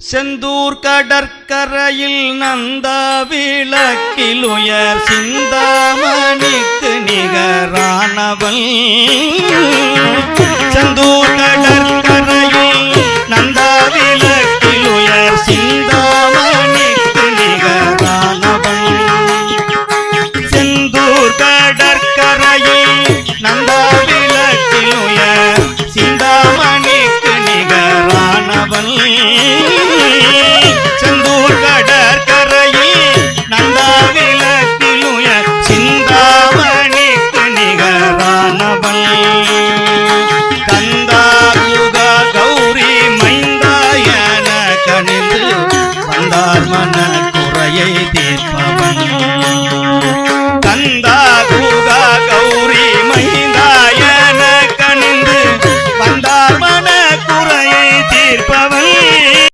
செந்தூர் கடற்கரையில் நந்த விளக்கில் உயர் சிந்தாமணிக்கு நிகரானவள். செந்தூர் மன குறையை தீர்ப்பவன். தந்தா